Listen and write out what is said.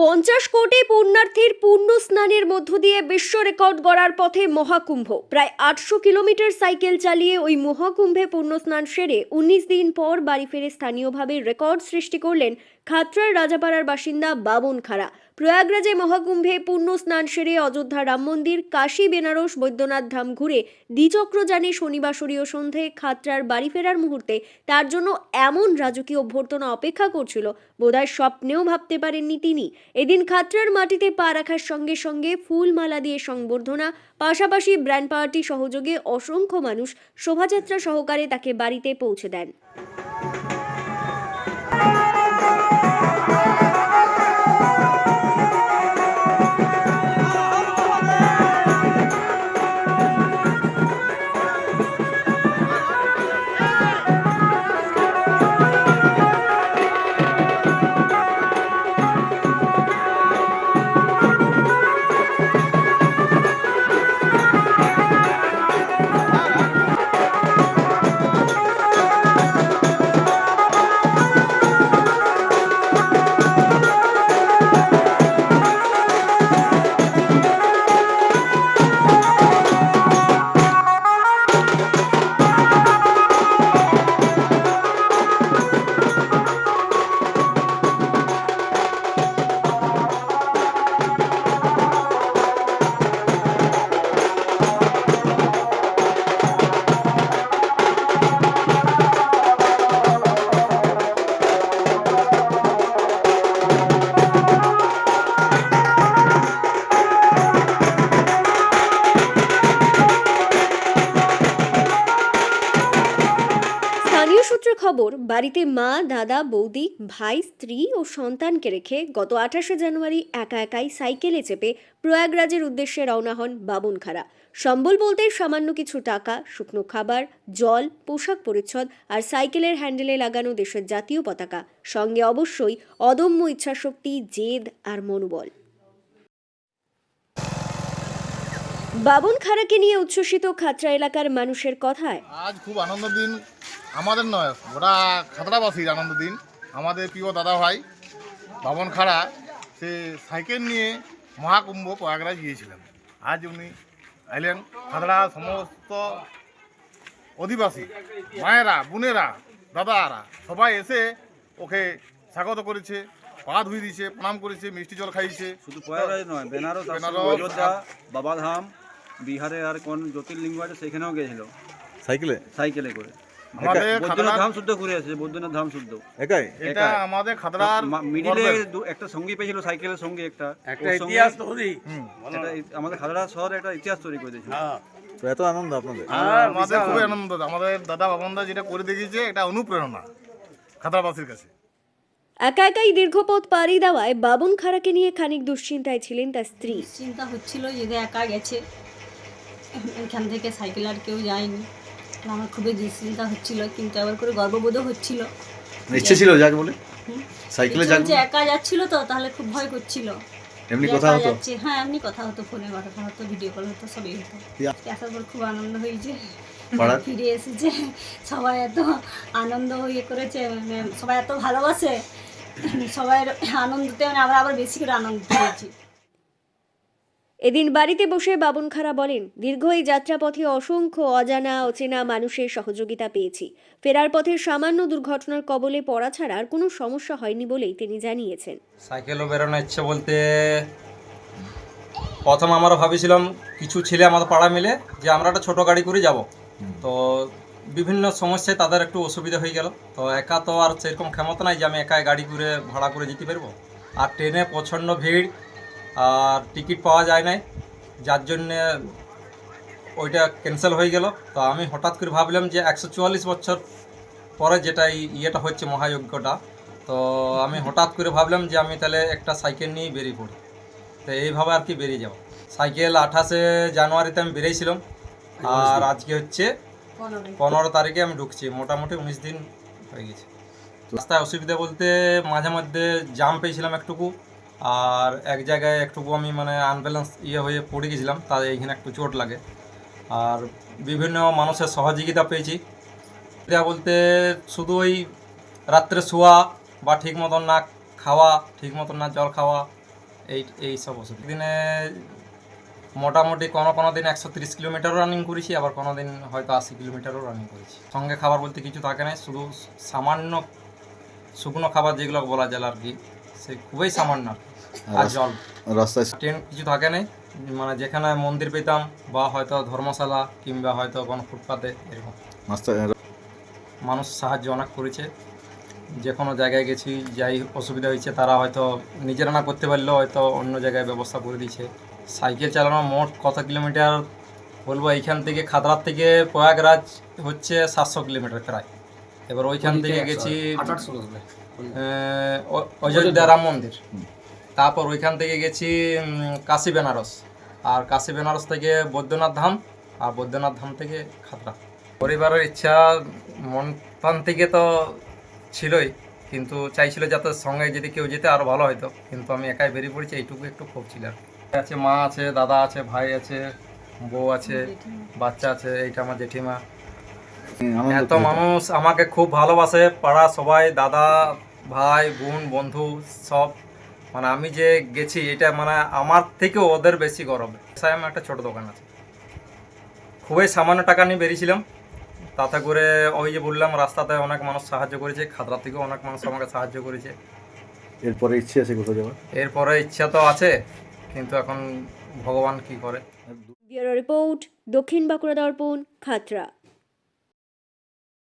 পঞ্চাশ কোটি পুণ্যার্থীর পূর্ণ স্নানের মধ্য দিয়ে বিশ্ব রেকর্ড গড়ার পথে মহাকুম্ভ। প্রায় আটশো কিলোমিটার সাইকেল চালিয়ে ওই মহাকুম্ভে পূর্ণ স্নান সেরে উনিশ দিন পর বাড়ি ফিরে স্থানীয়ভাবে রেকর্ড সৃষ্টি করলেন খাত্রার রাজাপাড়ার বাসিন্দা বাবন খাড়া প্রয়াগরাজে মহাকুম্ভে পূর্ণ স্নান সেরে অযোধ্যা রাম মন্দির, কাশী, বেনারস, বৈদ্যনাথ ধাম ঘুরে দ্বিচক্রযানে শনিবাসরীয় সন্ধে খাত্রার বাড়ি ফেরার মুহূর্তে তার জন্য এমন রাজকীয় অভ্যর্থনা অপেক্ষা করছিল বোধহয় স্বপ্নেও ভাবতে পারেননি তিনি। এদিন খাত্রার মাটিতে পা রাখার সঙ্গে সঙ্গে ফুলমালা দিয়ে সংবর্ধনা, পাশাপাশি ব্র্যান্ড পার্টি সহযোগে অসংখ্য মানুষ শোভাযাত্রা সহকারে তাকে বাড়িতে পৌঁছে দেন। স্থানীয় সূত্রে খবর, বাড়িতে মা, দাদা, বৌদি, ভাই, স্ত্রী ও সন্তানকে রেখে গত আঠাশে জানুয়ারি একা একাই সাইকেলে চেপে প্রয়াগরাজের উদ্দেশ্যে রওনা হন বাবন খাড়া সম্বল বলতে সামান্য কিছু টাকা, শুকনো খাবার, জল, পোশাক পরিচ্ছদ আর সাইকেলের হ্যান্ডেলে লাগানো দেশের জাতীয় পতাকা। সঙ্গে অবশ্যই অদম্য ইচ্ছাশক্তি, জেদ আর মনোবল। বাবন খাড়াকে নিয়ে উচ্ছ্বসিত খাতড়া এলাকার মানুষের কথায়। আজ খুব আনন্দ দিন। আমাদের নয় গোটা খাতড়াবাসীর আনন্দ দিন। আমাদের প্রিয় দাদা ভাই বাবন খাড়া সে সাইকেল নিয়ে মহাকুম্ভ প্রয়াগরাজ গিয়েছিলেন। আজ উনি এলেন খাতড়া সমস্ত অধিবাসী মায়েরা বোনেরা দাদারা সবাই এসে ওকে স্বাগত করেছে পা ধুয়ে দিয়েছে প্রণাম করেছে মিষ্টি জল খাইয়েছে। শুধু প্রয়াগরাজ নয় বেনারস বেনারস, বাবাধাম বিহারে আর কোন জ্যোতির্লিঙ্গ আছে সেখানেও গেছিল। সাইকেলে? সাইকেলে করে। আমাদের বৈদ্যনাথ ধাম শুদ্ধ ঘুরে এসেছে বৈদ্যনাথ ধাম শুদ্ধ। একাই? এটা একাই। আমাদের খাতড়ার মিডিলে একটা সঙ্গী পেয়েছিল সাইকেলের সঙ্গে একটা। একটা ইতিহাস তৈরি। এটা আমাদের খাতড়া শহরে একটা ইতিহাস তৈরি করে দিয়েছিল। তো এত আনন্দ আপনাদের? হ্যাঁ, আমাদের খুবই আনন্দ। আমাদের দাদা বাবনদা যেটা করে দেখিয়েছে এটা অনুপ্রেরণা খাতড়াবাসীর কাছে। একা একাই দীর্ঘপথ পাড়ি দেওয়ায় বাবন খাড়াকে নিয়ে খানিক দুশ্চিন্তায় ছিলেন তার স্ত্রী। চিন্তা হচ্ছিল যদি একা গেছে। এখান থেকে সাইকেল আর কেউ যায়নি। তো আমার খুবই দুশ্চিন্তা হচ্ছিল কিন্তু আবার করে গর্ববোধও হচ্ছিল। ইচ্ছে ছিল যাক বলে? সাইকেলে যাক হচ্ছে একা যাচ্ছিল তো তাহলে খুব ভয় করছিল। এমনি কথা হতো? হ্যাঁ এমনি কথা হতো ফোনে কথা হতো ভিডিও কল হতো সবই হতো। আসার পর খুব আনন্দ হয়েছে? ফিরে এসেছে। সবাই এত আনন্দ ইয়ে করেছে মানে সবাই এত ভালোবাসে। সবাই আনন্দতে মানে আমরা আবার বেশি করে আনন্দ পেয়েছি এদিন বাড়িতে বসে বাবন খাড়া বলেন দীর্ঘ এই যাত্রাপথে অসংখ্য অজানা অচেনা মানুষের সহযোগিতা পেয়েছি। ফেরার পথে সামান্য দুর্ঘটনার কবলে পড়া ছাড়া আর কোনো সমস্যা হয়নি বলেই তিনি জানিয়েছেন। সাইকেলও বেরোনোর ইচ্ছে বলতে প্রথম আমরা ভাবেছিলাম কিছু ছেলে আমাদের পাড়া মিলে যে আমরা একটা ছোটো গাড়ি করে যাব। তো বিভিন্ন সমস্যায় তাদের একটু অসুবিধা হয়ে গেল। তো একা তো আর সেরকম ক্ষমতা নাই যে আমি একা গাড়ি করে ভাড়া করে যেতে পারব। আর ট্রেনে প্রচণ্ড ভিড় আর টিকিট পাওয়া যায় নাই। যার জন্যে ওইটা ক্যান্সেল হয়ে গেল। তো আমি হঠাৎ করে ভাবলাম যে একশো চুয়াল্লিশ বছর পরে যেটা এই ইয়েটা হচ্ছে মহাযজ্ঞটা তো আমি হঠাৎ করে ভাবলাম যে আমি তাহলে একটা সাইকেল নিয়ে বেরিয়ে পড়ি। তো এইভাবে আর কি বেরিয়ে যাব। সাইকেল আঠাশে জানুয়ারিতে আমি বেরিয়েছিলাম। আর আজকে হচ্ছে পনেরো তারিখে আমি ঢুকছি। মোটামুটি উনিশ দিন হয়ে গেছে। রাস্তায় অসুবিধা বলতে মাঝে মধ্যে জাম পেয়েছিলাম একটুকু। আর এক জায়গায় একটুকু আমি মানে আনব্যালেন্স ইয়ে হয়ে পড়ে গেছিলাম তাই এইখানে একটু চোট লাগে। আর বিভিন্ন মানুষের সহযোগিতা পেয়েছি। এটা বলতে শুধু ওই রাত্রে শোয়া বা ঠিক মতন না খাওয়া, ঠিক মতন না জল খাওয়া, এই এই সব অসুবিধা দিনে মোটামুটি কোনো কোনো দিন একশো তিরিশ কিলোমিটারও রানিং করেছি, আবার কোনো দিন হয়তো আশি কিলোমিটারও রানিং করেছি। সঙ্গে খাবার বলতে কিছু থাকে না শুধু সামান্য শুকনো খাবার যেগুলো বলা যায় আর কি, সে খুবই সামান্য আর কি। আর জল রাস্তায় ট্রেন কিছু থাকে না মানে যেখানে মন্দির পেতাম বা হয়তো ধর্মশালা কিংবা হয়তো কোনো ফুটপাতে এরকম। মানুষ সাহায্য অনেক করেছে। যে কোনো জায়গায় গেছি যাই অসুবিধা হয়েছে তারা হয়তো নিজেরা না করতে পারলেও হয়তো অন্য জায়গায় ব্যবস্থা করে দিয়েছে। সাইকেল চালানো মোট কত কিলোমিটার? বলব এইখান থেকে খাতড়ার থেকে প্রয়াগরাজ হচ্ছে সাতশো কিলোমিটার প্রায়। এবার ওইখান থেকে গেছি অযোধ্যা রাম মন্দির। তারপর ওইখান থেকে গেছি কাশী বেনারস। আর কাশী বেনারস থেকে বৈদ্যনাথ ধাম আর বৈদ্যনাথ ধাম থেকে খাতড়া পরিবারের ইচ্ছা মন প্রাণ থেকে তো ছিলই কিন্তু চাইছিল যাতে সঙ্গে যদি কেউ যেতে আরও ভালো হতো কিন্তু আমি একাই বেরিয়ে পড়েছি এইটুকু একটু খুব ছিল। আর আছে মা আছে দাদা আছে ভাই আছে বউ আছে বাচ্চা আছে এইটা আমার জেঠিমা। এত মানুষ আমাকে খুব ভালোবাসে পাড়া সবাই দাদা ভাই বোন বন্ধু সব। মানে আমি যে গেছি এটা মানে আমার থেকেও ওদের বেশি গরম। সাই আমার একটা ছোট দোকান আছে। খুবই সামান্য টাকা নিয়ে বেরিয়েছিলাম। তাতে করে ওই যে বললাম রাস্তাতে অনেক মানুষ সাহায্য করেছে খাতড়া থেকেও অনেক মানুষ আমাকে সাহায্য করেছে। এরপরে ইচ্ছে আছে কোথাও যাওয়ার? এরপরে ইচ্ছা তো আছে কিন্তু এখন ভগবান কি করে? ব্যুরো রিপোর্ট দক্ষিণ বাঁকুড়া দর্পণ খাতড়া